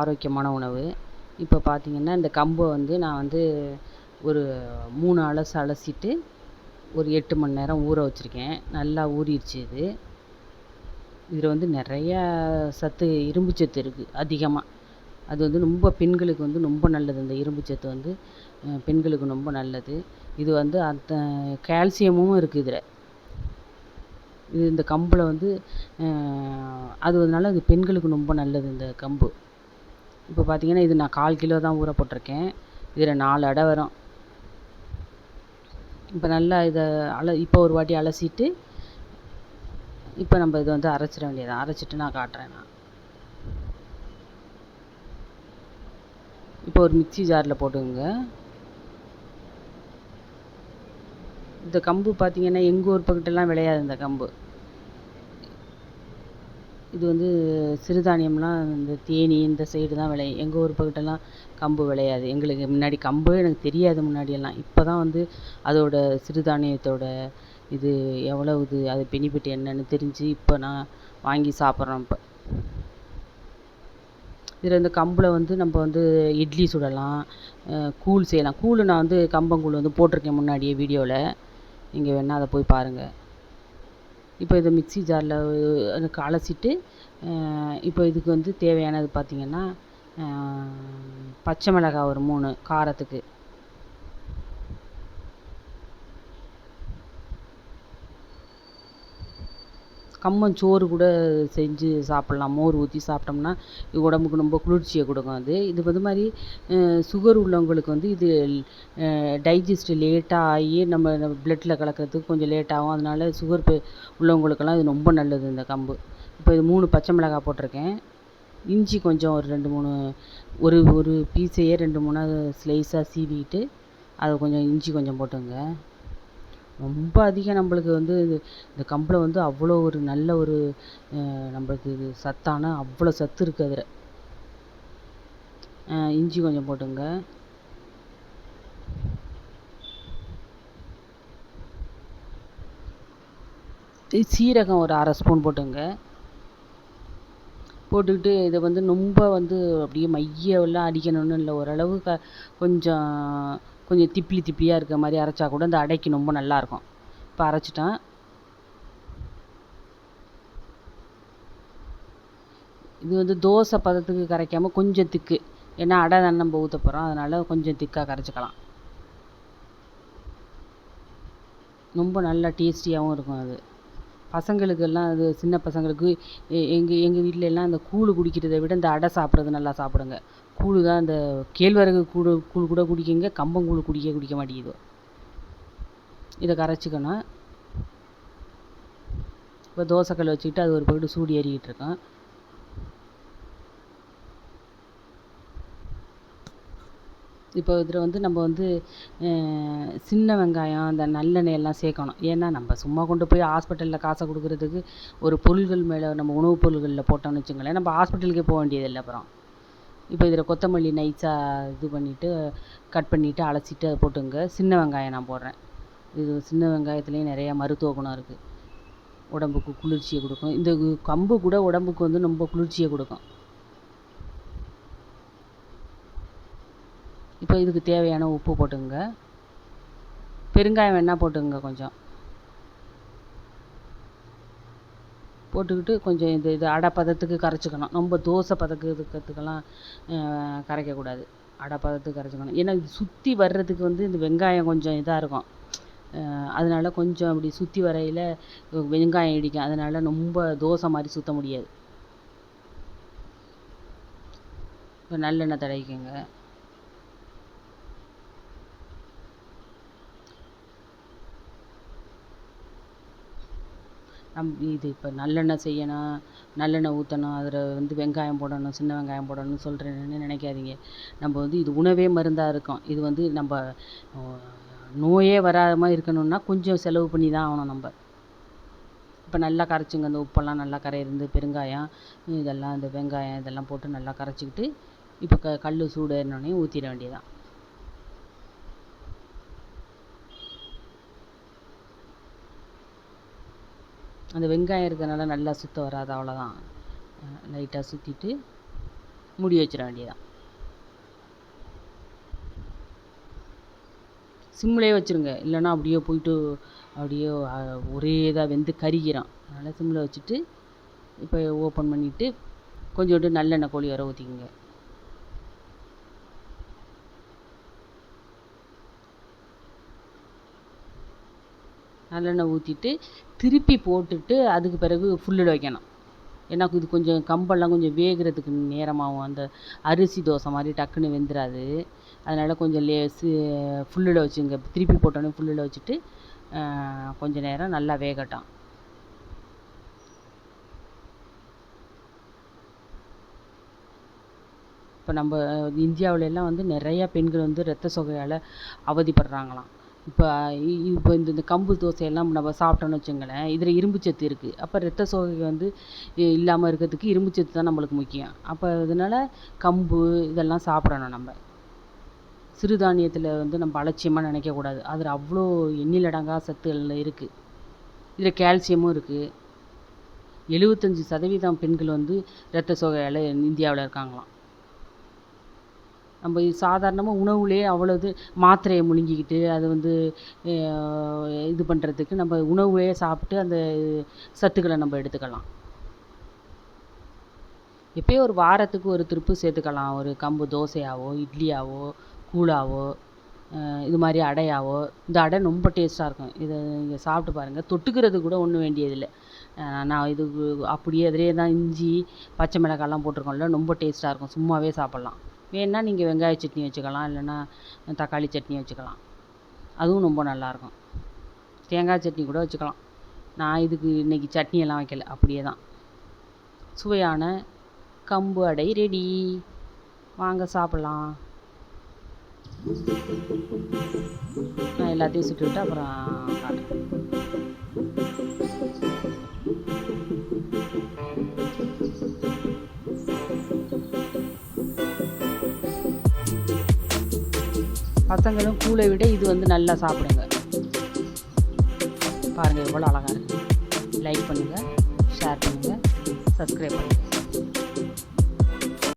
ஆரோக்கியமான உணவு. இப்போ பார்த்திங்கன்னா இந்த கம்பை வந்து நான் வந்து ஒரு மூணு அலசு அலசிட்டு ஒரு எட்டு மணி நேரம் ஊற வச்சுருக்கேன். நல்லா ஊறிடுச்சு இது. இதில் வந்து நிறையா சத்து இரும்பு சத்து இருக்குது அதிகமாக அது வந்து ரொம்ப பெண்களுக்கு வந்து ரொம்ப நல்லது. இந்த இரும்பு சத்து வந்து பெண்களுக்கு ரொம்ப நல்லது. இது வந்து அந்த கால்சியமும் இருக்குது இதில். இது இந்த கம்பில் வந்து அது அதனால் இது பெண்களுக்கு ரொம்ப நல்லது இந்த கம்பு. இப்போ பார்த்தீங்கன்னா இது நான் கால் கிலோ தான் ஊற போட்டிருக்கேன். இதில் நாலு அடை வரும். இப்போ நல்லா இதை அல இப்போ ஒரு வாட்டி அலசிட்டு இப்போ நம்ம இதை வந்து அரைச்சிட வேண்டியதான் அரைச்சிட்டு நான் காட்டுறேன் நான். இப்போ ஒரு மிக்சி ஜாரில் போட்டுக்கோங்க. இந்த கம்பு பார்த்தீங்கன்னா எங்கள் ஊர் பக்கத்துலலாம் விளையாது இந்த கம்பு. இது வந்து சிறுதானியம்லாம் இந்த தேனி இந்த சைடு தான் விளையும் எங்கள் ஊர் பக்கட்டெல்லாம் கம்பு விளையாது. எங்களுக்கு முன்னாடி கம்பே எனக்கு தெரியாது முன்னாடியெல்லாம். இப்போ தான் வந்து அதோட சிறுதானியத்தோட இது எவ்வளவு இது அது பெனிஃபிட் என்னன்னு தெரிஞ்சு இப்போ நான் வாங்கி சாப்பிட்றோம் இப்போ. இதில் இந்த கம்பில் வந்து நம்ம வந்து இட்லி சுடலாம் கூழ் செய்யலாம். கூழ் நான் வந்து கம்பங்கூழ் வந்து போட்டிருக்கேன் முன்னாடியே வீடியோவில் நீங்கள் வேணால் அதை போய் பாருங்கள் இப்போ இதை மிக்சி ஜாரில் அதுக்கு அலசிட்டு இப்போ இதுக்கு வந்து தேவையானது பார்த்திங்கன்னா பச்சை மிளகாய் ஒரு மூணு காரத்துக்கு. கம்மஞ்சோறு கூட செஞ்சு சாப்பிட்லாம். மோர் ஊற்றி சாப்பிட்டோம்னா இது உடம்புக்கு ரொம்ப குளிர்ச்சியை கொடுக்கும் அது. இது வந்து மாதிரி சுகர் உள்ளவங்களுக்கு வந்து இது டைஜஸ்ட் லேட்டாக ஆகி நம்ம நம்ம ப்ளட்டில் கலக்கிறதுக்கு கொஞ்சம் லேட் ஆகும். அதனால சுகர் பே உள்ளவங்களுக்கெல்லாம் இது ரொம்ப நல்லது இந்த கம்பு. இப்போ இது மூணு பச்சை மிளகாய் போட்டிருக்கேன். இஞ்சி கொஞ்சம் ஒரு ரெண்டு மூணு ஒரு ஒரு பீஸையே ரெண்டு மூணாக ஸ்லைஸாக சீவிட்டு அதை கொஞ்சம் இஞ்சி கொஞ்சம் போட்டுங்க. ரொம்ப அதிகம் நம்மளுக்கு வந்து இது இந்த கம்பில் வந்து அவ்வளோ ஒரு நல்ல ஒரு நம்மளுக்கு இது சத்தான அவ்வளோ சத்து இருக்குது அதில். இஞ்சி கொஞ்சம் போட்டுங்க. சீரகம் ஒரு அரை ஸ்பூன் போட்டுங்க. போட்டுக்கிட்டு இதை வந்து ரொம்ப வந்து அப்படியே மையெல்லாம் அடிக்கணும்னு இல்லை ஓரளவு க கொஞ்சம் கொஞ்சம் திப்பிலி திப்பிலியாக இருக்கிற மாதிரி அரைச்சா கூட இந்த அடைக்கு ரொம்ப நல்லாயிருக்கும் இப்போ அரைச்சிட்டேன். இது வந்து தோசை பதத்துக்கு கரைக்காமல் கொஞ்சம் திக்கு. ஏன்னா அடை தான் நம்ம ஊற்ற போகிறோம் அதனால் கொஞ்சம் திக்காக கரைச்சிக்கலாம். ரொம்ப நல்லா டேஸ்டியாகவும் இருக்கும் அது. பசங்களுக்கெல்லாம் அது சின்ன பசங்களுக்கு எங்கள் எங்கள் வீட்டில எல்லாம் இந்த கூழ் குடிக்கிறதை விட இந்த அடை சாப்பிட்றது நல்லா சாப்பிடுங்க. கூழ் தான் இந்த கேழ்வரகு கூழ் கூழ் கூட குடிக்குங்க கம்பங்கூழ் குடிக்க குடிக்க மாட்டேங்குது. இதை கரைச்சிக்கணும். இப்போ தோசைக்கல் வச்சுக்கிட்டு அது ஒரு பக்கெட்டு சூடு ஏறிக்கிட்டு இருக்கோம் இப்போ இதில் வந்து நம்ம வந்து சின்ன வெங்காயம் இந்த நல்லெண்ணெய் எல்லாம் சேர்க்கணும். ஏன்னா நம்ம சும்மா கொண்டு போய் ஹாஸ்பிட்டலில் காசை கொடுக்குறதுக்கு ஒரு பொருள்கள் மேலே நம்ம உணவுப் பொருள்களில் போட்டோம்னு வச்சுங்களேன் நம்ம ஹாஸ்பிட்டலுக்கே போக வேண்டியதில்லை அப்புறம். இப்போ இதில் கொத்தமல்லி நைஸாக இது பண்ணிவிட்டு கட் பண்ணிவிட்டு அலசிட்டு அதை போட்டுங்க. சின்ன வெங்காயம் நான் போடுறேன். இது சின்ன வெங்காயத்துலேயும் நிறையா மருத்துவ குணம் இருக்குது உடம்புக்கு குளிர்ச்சியை கொடுக்கும். இந்த கம்பு கூட உடம்புக்கு வந்து ரொம்ப குளிர்ச்சியை கொடுக்கும். இப்போ இதுக்கு தேவையான உப்பு போட்டுங்க. பெருங்காயம் வேணால் போட்டுங்க கொஞ்சம். போட்டுக்கிட்டு கொஞ்சம் இந்த இது அடை பதத்துக்கு கரைச்சிக்கணும். ரொம்ப தோசை பதக்கிறதுக்கெல்லாம் கரைக்கக்கூடாது. அடை பதத்துக்கு கரைச்சிக்கணும். ஏன்னா இது சுற்றி வர்றதுக்கு வந்து இந்த வெங்காயம் கொஞ்சம் இதாக இருக்கும். அதனால் கொஞ்சம் அப்படி சுற்றி வரையில் வெங்காயம் இடிக்கும். அதனால் ரொம்ப தோசை மாதிரி சுற்ற முடியாது. இப்போ நல்லெண்ணெய் தடவிக்கோங்க. நம் இது இப்போ நல்லெண்ணெய் செய்யணும் நல்லெண்ணெய் ஊற்றணும் அதில் வந்து வெங்காயம் போடணும் சின்ன வெங்காயம் போடணும்னு சொல்கிறேன்னு நினைக்காதீங்க. நம்ம வந்து இது உணவே மருந்தாக இருக்கும். இது வந்து நம்ம நோயே வராத மாதிரி இருக்கணும்னா கொஞ்சம் செலவு பண்ணி தான் ஆகணும் நம்ம. இப்போ நல்லா கரைச்சிங்க அந்த உப்பெல்லாம் நல்லா கரையிருந்து பெருங்காயம் இதெல்லாம் இந்த வெங்காயம் இதெல்லாம் போட்டு நல்லா கரைச்சிக்கிட்டு இப்போ க கல் சூடு ஏறினோடனே ஊற்றிட வேண்டியதுதான். அந்த வெங்காயம் இருக்கிறனால நல்லா சுத்தம் வராது அவ்வளோதான் லைட்டாக சுற்றிட்டு மூடி வச்சிட வேண்டியதான் சிம்லேயே வச்சுருங்க. இல்லைன்னா அப்படியே போயிட்டு அப்படியே ஒரே இதாக வெந்து கருகிரும். அதனால் சிம்மில் வச்சுட்டு இப்போ ஓப்பன் பண்ணிவிட்டு கொஞ்சோண்டு நல்லெண்ணெய் கோழி வர ஊற்றிக்குங்க நல்லெண்ணெய் ஊற்றிட்டு திருப்பி போட்டுட்டு அதுக்கு பிறகு ஃபுல்லில் வைக்கணும். ஏன்னா இது கொஞ்சம் கம்பெல்லாம் கொஞ்சம் வேகிறதுக்கு நேரமாகும் அந்த அரிசி தோசை மாதிரி டக்குன்னு வெந்துடாது அதனால் கொஞ்சம் லேசு ஃபுல்லில் வச்சுங்க. திருப்பி போட்டோன்னே ஃபுல்லில் வச்சுட்டு கொஞ்சம் நேரம் நல்லா வேகட்டும். இப்போ நம்ம இந்தியாவிலெல்லாம் வந்து நிறையா பெண்கள் வந்து இரத்த சொகையால் அவதிப்படுறாங்களாம். இப்போ இப்போ இந்த இந்த கம்பு தோசையெல்லாம் நம்ம சாப்பிட்டோன்னு வச்சுங்களேன் இதில் இரும்பு சத்து இருக்குது அப்போ ரத்த சோகை வந்து இல்லாமல் இருக்கிறதுக்கு இரும்பு சத்து தான் நம்மளுக்கு முக்கியம். அப்போ அதனால் கம்பு இதெல்லாம் சாப்பிடணும் நம்ம. சிறுதானியத்தில் வந்து நம்ம அலட்சியமாக நினைக்கக்கூடாது அதில் அவ்வளோ எண்ணிலடங்கா சத்துகள் இருக்குது இதில் கால்சியமும் இருக்குது எழுபத்தஞ்சி சதவீதம் பெண்கள் வந்து இரத்த சோகையால் இந்தியாவில் இருக்காங்களாம். நம்ம சாதாரணமாக உணவுலேயே அவ்வளோ இது மாத்திரையை முழுங்கிக்கிட்டு அது வந்து இது பண்ணுறதுக்கு நம்ம உணவுலேயே சாப்பிட்டு அந்த சத்துக்களை நம்ம எடுத்துக்கலாம். எப்பயோ ஒரு வாரத்துக்கு ஒரு திருப்பு சேர்த்துக்கலாம். ஒரு கம்பு தோசையாவோ இட்லியாவோ கூழாவோ இது மாதிரி அடையாவோ இந்த அடை ரொம்ப டேஸ்ட்டாக இருக்கும். இதை நீங்கள் சாப்பிட்டு பாருங்கள் தொட்டுக்கிறது கூட ஒன்றும் வேண்டியதில்லை. நான் இது அப்படியே அதிலே தான் இஞ்சி பச்சை மிளகாய்லாம் போட்டிருக்கோம்ல ரொம்ப டேஸ்ட்டாக இருக்கும். சும்மாவே சாப்பிட்லாம். வேணுன்னா நீங்கள் வெங்காய சட்னி வச்சுக்கலாம் இல்லைன்னா தக்காளி சட்னி வச்சுக்கலாம். அதுவும் ரொம்ப நல்லாயிருக்கும். தேங்காய் சட்னி கூட வச்சுக்கலாம். நான் இதுக்கு இன்றைக்கி சட்னி எல்லாம் வைக்கல அப்படியே தான். சுவையான கம்பு அடை ரெடி வாங்க சாப்பிட்லாம். நான் எல்லாத்தையும் சுட்டுவிட்டு அப்புறம் காட்டுறேன். பசங்களும் கூழை விட இது வந்து நல்லா சாப்பிடுங்க. பாருங்கள் எவ்வளோ அழகாக இருக்குது லைக் பண்ணுங்கள் ஷேர் பண்ணுங்கள் சப்ஸ்கிரைப் பண்ணுங்கள்